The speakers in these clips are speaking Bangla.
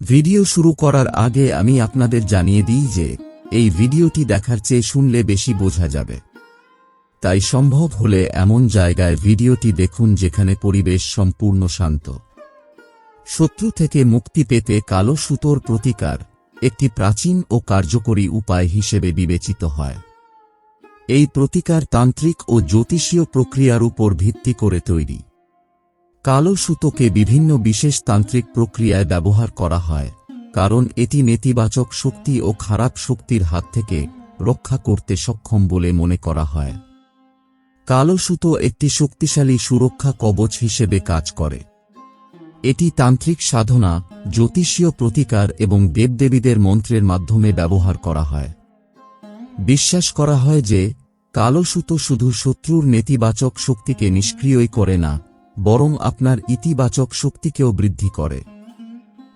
ভিডিও শুরু করার আগে আমি আপনাদের জানিয়ে দিই যে, এই ভিডিওটি দেখার চেয়ে শুনলে বেশি বোঝা যাবে। তাই সম্ভব হলে এমন জায়গায় ভিডিওটি দেখুন যেখানে পরিবেশ সম্পূর্ণ শান্ত। শত্রু থেকে মুক্তি পেতে কালো সুতোর প্রতিকার একটি প্রাচীন ও কার্যকরী উপায় হিসেবে বিবেচিত হয়। এই প্রতিকার তান্ত্রিক ও জ্যোতিষীয় প্রক্রিয়ার উপর ভিত্তি করে তৈরি। কালো সুতোকে বিভিন্ন বিশেষ তান্ত্রিক প্রক্রিয়ায় ব্যবহার করা হয়, কারণ এটি নেতিবাচক শক্তি ও খারাপ শক্তির হাত থেকে রক্ষা করতে সক্ষম বলে মনে করা হয়। কালো সুতো একটি শক্তিশালী সুরক্ষা কবচ হিসেবে কাজ করে। এটি তান্ত্রিক সাধনা, জ্যোতিষীয় প্রতিকার এবং দেবদেবীদের মন্ত্রের মাধ্যমে ব্যবহার করা হয়। বিশ্বাস করা হয় যে, কালো সুতো শুধু শত্রুর নেতিবাচক শক্তিকে নিষ্ক্রিয়ই করে না বরং আপনার ইতিবাচক শক্তিকেও বৃদ্ধি করে।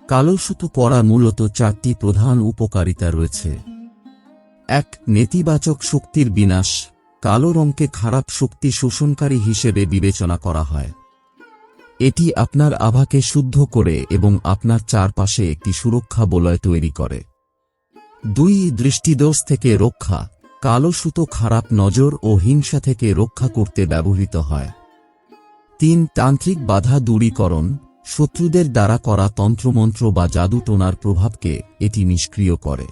কালো সুতো পরা মূলত চারটি প্রধান উপকারিতা রয়েছে। এক, নেতিবাচক শক্তির বিনাশ। কালো রঙকে খারাপ শক্তি শোষণকারী হিসেবে বিবেচনা করা হয়। এটি আপনার আভাকে শুদ্ধ করে এবং আপনার চারপাশে একটি সুরক্ষা বলয় তৈরি করে। দুই, দৃষ্টিদোষ থেকে রক্ষা। কালো সুতো খারাপ নজর ও হিংসা থেকে রক্ষা করতে ব্যবহৃত হয়। তিন তান্ত্রিক বাধা দূরীকরণ, শত্রুদের দ্বারা করা তন্ত্রমন্ত্র বা জাদুটোনার প্রভাবকে এটি নিষ্ক্রিয় করে।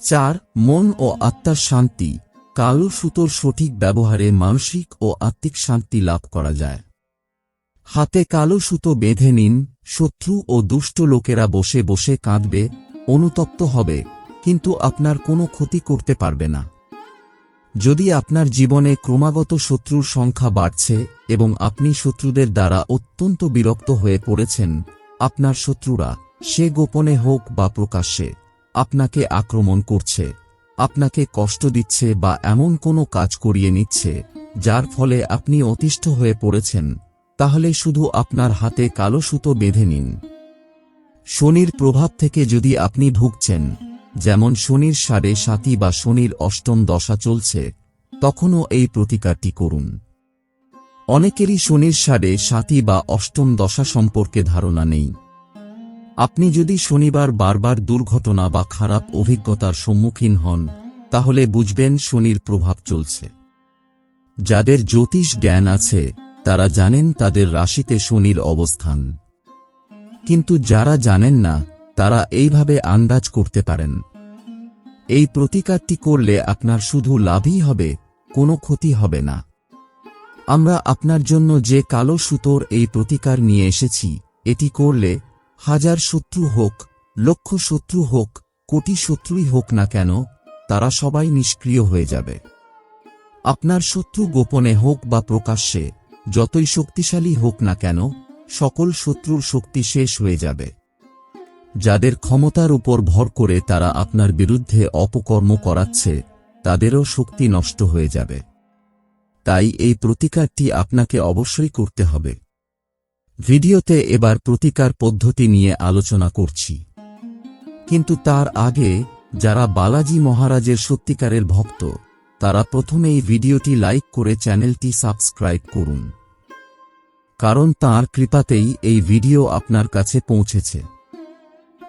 চার, মন ও আত্মার শান্তি, কালো সুতোর সঠিক ব্যবহারে মানসিক ও আত্মিক শান্তি লাভ করা যায়। হাতে কালো সুতো বেঁধে নিন, শত্রু ও দুষ্ট লোকেরা বসে বসে কাঁদবে, অনুতপ্ত হবে, কিন্তু আপনার কোনো ক্ষতি করতে পারবে না। যদি আপনার জীবনে ক্রমাগত শত্রুর সংখ্যা বাড়ছে এবং আপনি শত্রুদের দ্বারা অত্যন্ত বিরক্ত হয়ে পড়েছেন, আপনার শত্রুরা, সে গোপনে হোক বা প্রকাশ্যে, আপনাকে আক্রমণ করছে, আপনাকে কষ্ট দিচ্ছে বা এমন কোনো কাজ করিয়ে নিচ্ছে, যার ফলে আপনি অতিষ্ঠ হয়ে পড়েছেন, তাহলে শুধু আপনার হাতে কালো সুতো বেঁধে নিন। শনির প্রভাব থেকে যদি আপনি ভুগছেন যেমন শনির সাড়ে সাতি বা শনির অষ্টম দশা চলছে, তখনও এই প্রতিকারটি করুন। অনেকেরই শনির সাড়ে সাতি বা অষ্টম দশা সম্পর্কে ধারণা নেই। আপনি যদি শনিবার বারবার দুর্ঘটনা বা খারাপ অভিজ্ঞতার সম্মুখীন হন, তাহলে বুঝবেন শনির প্রভাব চলছে। যাদের জ্যোতিষ জ্ঞান আছে, তারা জানেন তাদের রাশিতে শনির অবস্থান। কিন্তু যারা জানেন না তারা এইভাবে আন্দাজ করতে পারেন। এই প্রতিকারটি করলে আপনার শুধু লাভই হবে, কোনো ক্ষতি হবে না। আমরা আপনার জন্য যে কালো সুতোর এই প্রতিকার নিয়ে এসেছি, এটি করলে হাজার শত্রু হোক, লক্ষ শত্রু হোক, কোটি শত্রুই হোক না কেন, তারা সবাই নিষ্ক্রিয় হয়ে যাবে। আপনার শত্রু গোপনে হোক বা প্রকাশ্যে, যতই শক্তিশালী হোক না কেন, সকল শত্রুর শক্তি শেষ হয়ে যাবে। যাদের ক্ষমতার উপর ভর করে তারা আপনার বিরুদ্ধে অপকর্ম করাচ্ছে, তাদেরও শক্তি নষ্ট হয়ে যাবে। তাই এই প্রতিকারটি আপনাকে অবশ্যই করতে হবে। ভিডিওতে এবার প্রতিকার পদ্ধতি নিয়ে আলোচনা করছি। কিন্তু তার আগে, যারা বালাজি মহারাজের সত্যিকারের ভক্ত, তারা প্রথমেই ভিডিওটি লাইক করে চ্যানেলটি সাবস্ক্রাইব করুন। কারণ তাঁর কৃপাতেই এই ভিডিও আপনার কাছে পৌঁছেছে।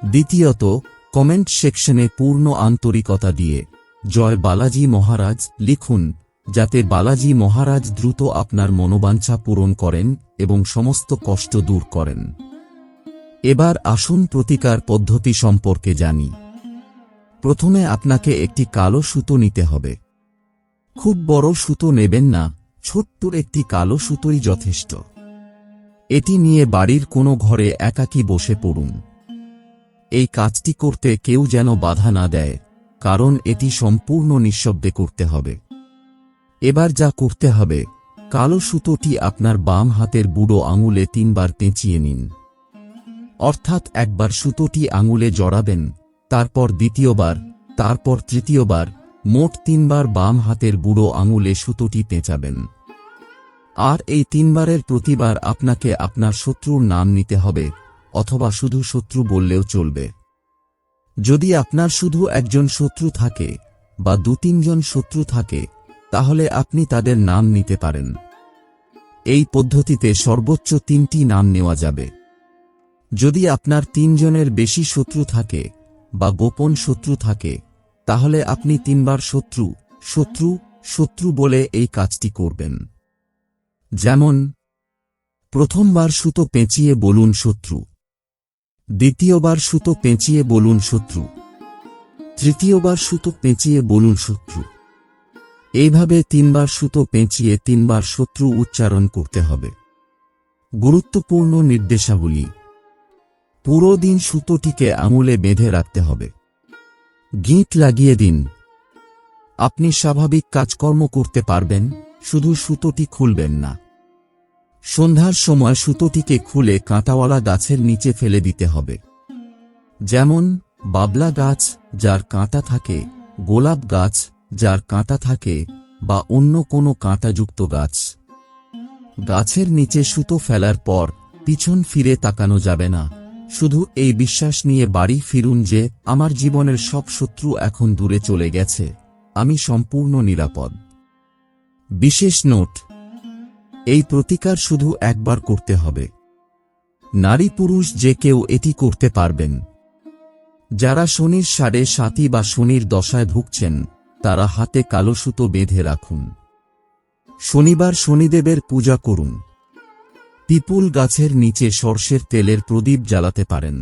দ্বিতীয়ত কমেন্ট সেকশনে পূর্ণ আন্তরিকতা দিয়ে, জয় বালাজি মহারাজ লিখুন, যাতে বালাজি মহারাজ দ্রুত আপনার মনোবাঞ্ছা পূরণ করেন এবং সমস্ত কষ্ট দূর করেন। এবার আসুন প্রতিকার পদ্ধতি সম্পর্কে জানি। প্রথমে আপনাকে একটি কালো সুতো নিতে হবে। খুব বড় সুতো নেবেন না ছোট্ট একটি কালো সুতোই যথেষ্ট। এটি নিয়ে বাড়ির কোনো ঘরে একাকী বসে পড়ুন। এই কাজটি করতে কেউ যেন বাধা না দেয়, কারণ এটি সম্পূর্ণ নিঃশব্দে করতে হবে। এবার যা করতে হবে, কালো সুতোটি আপনার বাম হাতের বুড়ো আঙুলে তিনবার পেঁচিয়ে নিন। অর্থাৎ একবার সুতোটি আঙুলে জড়াবেন, তারপর দ্বিতীয়বার, তারপর তৃতীয়বার, মোট তিনবার বাম হাতের বুড়ো আঙুলে সুতোটি পেঁচাবেন। আর এই তিনবারের প্রতিবার আপনাকে আপনার শত্রুর নাম নিতে হবে অথবা শুধু শত্রু বললেও চলবে। যদি আপনার শুধু একজন শত্রু থাকে বা দু তিনজন শত্রু থাকে, তাহলে আপনি তাদের নাম নিতে পারেন। এই পদ্ধতিতে সর্বোচ্চ তিনটি নাম নেওয়া যাবে। যদি আপনার তিনজনের বেশি শত্রু থাকে বা গোপন শত্রু থাকে, তাহলে আপনি তিনবার শত্রু শত্রু শত্রু বলে এই কাজটি করবেন। যেমন, প্রথমবার সুতো পেঁচিয়ে বলুন শত্রু। দ্বিতীয়বার সুতো পেঁচিয়ে বলুন শত্রু। তৃতীয়বার সুতো পেঁচিয়ে বলুন শত্রু। এইভাবে তিনবার সুতো পেঁচিয়ে তিনবার শত্রু উচ্চারণ করতে হবে। গুরুত্বপূর্ণ নির্দেশাবলী। পুরো দিন সুতোটিকে আঙুলে বেঁধে রাখতে হবে। গিঁট লাগিয়ে দিন। আপনি স্বাভাবিক কাজকর্ম করতে পারবেন, শুধু সুতোটি খুলবেন না। সন্ধ্যার সময় সুতোটিকে খুলে কাঁটাওয়ালা গাছের নিচে ফেলে দিতে হবে। যেমন, বাবলা গাছ যার কাঁটা থাকে, গোলাপ গাছ যার কাঁটা থাকে, বা অন্য কোনো কাঁটাযুক্ত গাছ। গাছের নিচে সুতো ফেলার পর পিছন ফিরে তাকানো যাবে না। শুধু এই বিশ্বাস নিয়ে বাড়ি ফিরুন যে, আমার জীবনের সব শত্রু এখন দূরে চলে গেছে। আমি সম্পূর্ণ নিরাপদ। বিশেষ নোট এই প্রতিকার শুধু একবার করতে হবে। নারী পুরুষ যে কেউ এটি করতে পারবেন। যারা শনির সাড়ে সাতি বা শনির দশায় ভুগছেন, তারা হাতে কালো সুতো বেঁধে রাখুন। শনিবার শনিদেবের পূজা করুন। পিপুল গাছের নিচে সর্ষের তেলের প্রদীপ জ্বালাতে পারেন।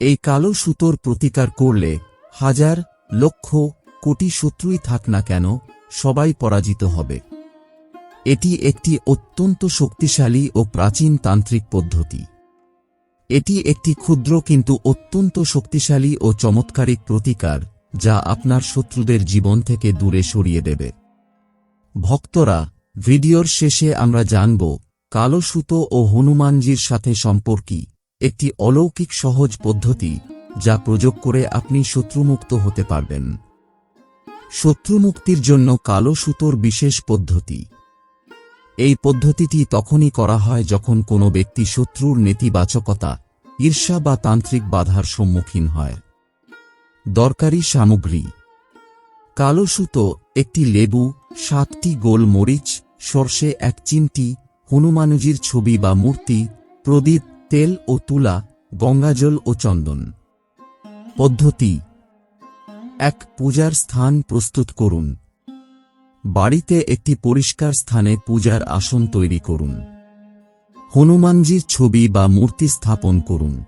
এই কালো সুতোর প্রতিকার করলে হাজার, লক্ষ, কোটি শত্রুই থাক না কেন, সবাই পরাজিত হবে। এটি একটি অত্যন্ত শক্তিশালী ও প্রাচীন তান্ত্রিক পদ্ধতি। এটি একটি ক্ষুদ্র কিন্তু অত্যন্ত শক্তিশালী ও চমৎকারিক প্রতিকার, যা আপনার শত্রুদের জীবন থেকে দূরে সরিয়ে দেবে। ভক্তরা, ভিডিওর শেষে আমরা জানব, কালো সুতো ও হনুমানজির সাথে সম্পর্কী, একটি অলৌকিক সহজ পদ্ধতি, যা প্রয়োগ করে আপনি শত্রুমুক্ত হতে পারবেন। শত্রুমুক্তির জন্য কালো সুতোর বিশেষ পদ্ধতি। এই পদ্ধতিটি তখনই করা হয় যখন কোনো ব্যক্তি শত্রুর নেতিবাচকতা, ঈর্ষা বা তান্ত্রিক বাধার সম্মুখীন হয়। দরকারি সামগ্রী। কালো সুতো, একটি লেবু, সাতটি গোল মরিচ সর্ষে এক চিমটি, হনুমানজির ছবি বা মূর্তি, প্রদীপ, তেল ও তুলা, গঙ্গাজল ও চন্দন। পদ্ধতি। এক, পূজার স্থান প্রস্তুত করুন। বাড়িতে একটি পরিষ্কার স্থানে পূজার আসন তৈরি করুন। হনুমানজির ছবি বা মূর্তি স্থাপন করুন।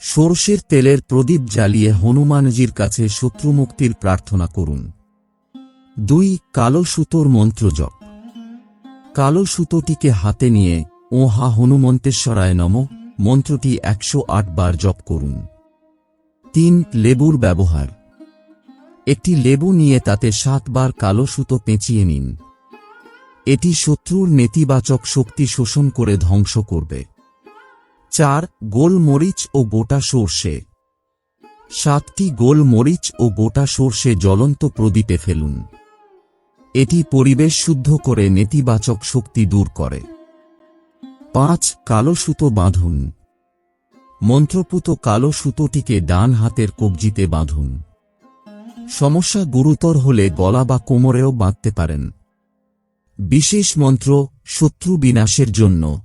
সর্ষের তেলের প্রদীপ জ্বালিয়ে হনুমানজির কাছে শত্রুমুক্তির প্রার্থনা করুন। দুই, কালো সুতোর মন্ত্র জপ। কালো সুতোটিকে হাতে নিয়ে ও হা হনুমন্তেশ্বরায় নম, মন্ত্রটি একশো আট বার জপ করুন। তিন, লেবুর ব্যবহার। একটি লেবু নিয়ে তাতে সাতবার কালো সুতো পেঁচিয়ে নিন। এটি শত্রুর নেতিবাচক শক্তি শোষণ করে ধ্বংস করবে। চার গোল মরিচ ও গোটা সর্ষে। সাতটি গোল মরিচ ও গোটা সর্ষে জ্বলন্ত প্রদীপে ফেলুন। এটি পরিবেশ শুদ্ধ করে নেতিবাচক শক্তি দূর করে। পাঁচ, কালো সুতো বাঁধুন। মন্ত্রপুত কালো সুতোটিকে ডান হাতের কবজিতে বাঁধুন। সমস্যা গুরুতর হলে গলা বা কোমরেও বাঁধতে পারেন। বিশেষ মন্ত্র, শত্রু বিনাশের জন্য।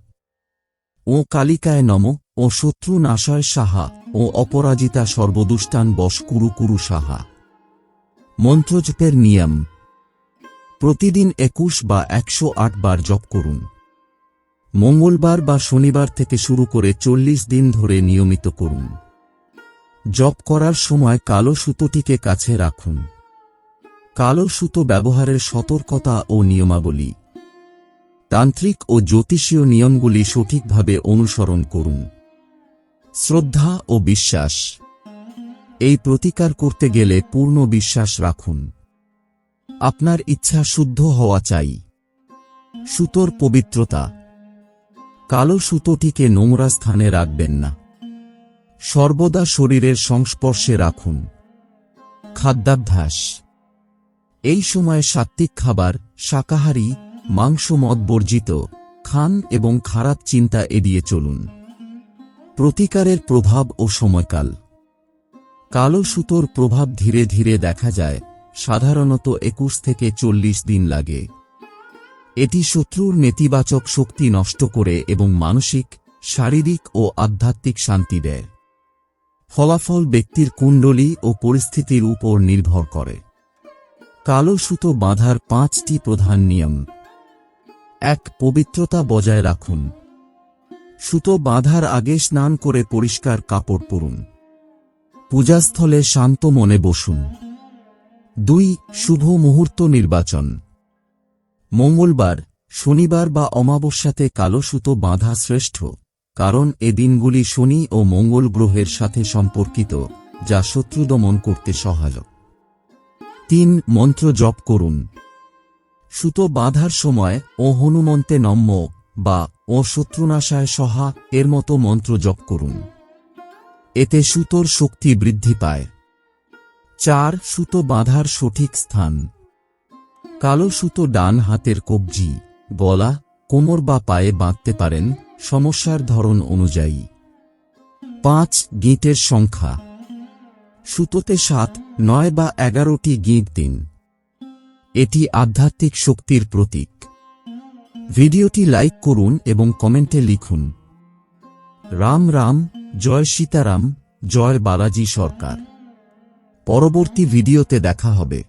ও কালিকায় নম, ও শত্রু নাশয় সাহা, ও অপরাজিতা সর্বদুষ্টান বশ কুরু কুরু সাহা। মন্ত্রজপের নিয়ম। প্রতিদিন একুশ বা একশো আট বার জপ করুন। মঙ্গলবার বা শনিবার থেকে শুরু করে চল্লিশ দিন ধরে নিয়মিত করুন। জপ করার সময় কালো সুতোটিকে কাছে রাখুন। কালো সুতো ব্যবহারের সতর্কতা ও নিয়মাবলী। তান্ত্রিক ও জ্যোতিষীয় নিয়মগুলি সঠিকভাবে অনুসরণ করুন। শ্রদ্ধা ও বিশ্বাস। এই প্রতিকার করতে গেলে পূর্ণ বিশ্বাস রাখুন। আপনার ইচ্ছা শুদ্ধ হওয়া চাই। সুতোর পবিত্রতা। কালো সুতোটিকে নোংরা স্থানে রাখবেন না। সর্বদা শরীরের সংস্পর্শে রাখুন। খাদ্যাভ্যাস। এই সময় সাত্ত্বিক খাবার, শাকাহারী মাংস মদ বর্জিত, খান এবং খারাপ চিন্তা এড়িয়ে চলুন। প্রতিকারের প্রভাব ও সময়কাল। কালো সুতোর প্রভাব ধীরে ধীরে দেখা যায়, সাধারণত একুশ থেকে চল্লিশ দিন লাগে। এটি শত্রুর নেতিবাচক শক্তি নষ্ট করে এবং মানসিক, শারীরিক ও আধ্যাত্মিক শান্তি দেয়। ফলাফল ব্যক্তির কুণ্ডলী ও পরিস্থিতির উপর নির্ভর করে। কালো সুতো বাঁধার পাঁচটি প্রধান নিয়ম। এক, পবিত্রতা বজায় রাখুন। সুতো বাঁধার আগে স্নান করে পরিষ্কার কাপড় পরুন। পূজাস্থলে শান্ত মনে বসুন। দুই, শুভ মুহূর্ত নির্বাচন। মঙ্গলবার, শনিবার বা অমাবস্যাতে কালো সুতো বাঁধা শ্রেষ্ঠ। কারণ এ দিনগুলি শনি ও মঙ্গল গ্রহের সাথে সম্পর্কিত, যা শত্রু দমন করতে সহায়ক। তিন, মন্ত্র জপ করুন। সুতো বাঁধার সময়, ও হনুমন্তে নম্য বা ও শত্রুনাশায় সহা এর মতো মন্ত্র জপ করুন। এতে সুতোর শক্তি বৃদ্ধি পায়। চার, সুতো বাঁধার সঠিক স্থান। কালো সুতো ডান হাতের কবজি, গলা, কোমর বা পায়ে বাঁধতে পারেন সমস্যার ধরন অনুযায়ী। পাঁচ গিঁটের সংখ্যা। সুতোতে সাত, নয় বা এগারোটি গিঁট দিন। এটি আধ্যাত্মিক শক্তির প্রতীক। ভিডিওটি লাইক করুন এবং কমেন্টে লিখুন। রাম রাম, জয় সীতারাম, জয় বালাজি সরকার। পরবর্তী ভিডিওতে দেখা হবে।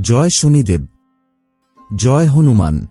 জয় শনিদেব। জয় হনুমান।